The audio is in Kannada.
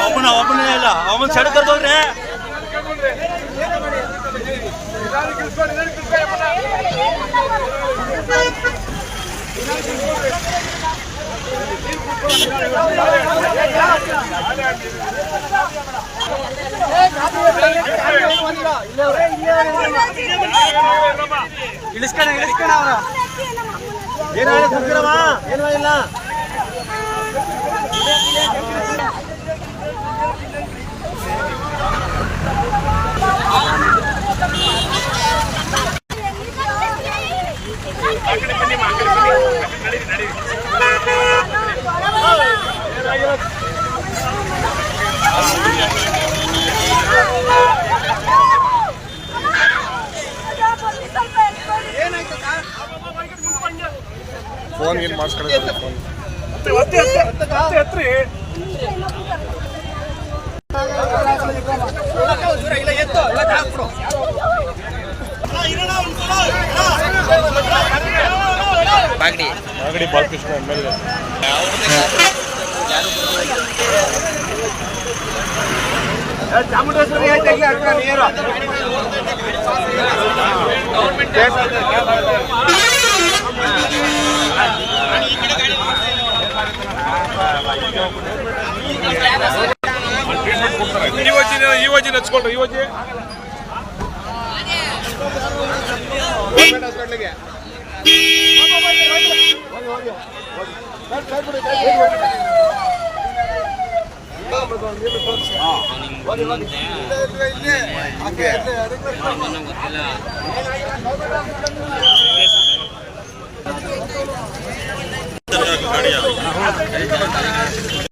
ಒಬ್ಬನ ಒಬ್ಬನೇ ಇಲ್ಲ ಅವನ ಸೈಡ್ ಕರ್ದವ್ರೆ. ಇಳಿಸ್ಕಣ ಇಳಿಸ್ಕಣ ಅವರ. ಇಲ್ಲ. ಫೋನ್ ಏನು ಮಾಡಿಸ್ಕೊಳ್ಳಿ phone Magadi Balakrishna M L A. Chamundeshwari ಐತೆ ನೀರು ಈ ಯೋಜನೆ ಹಚ್ಕೊಳ್ರಿ ಯೋಜನೆ ಗೊತ್ತಿಲ್ಲ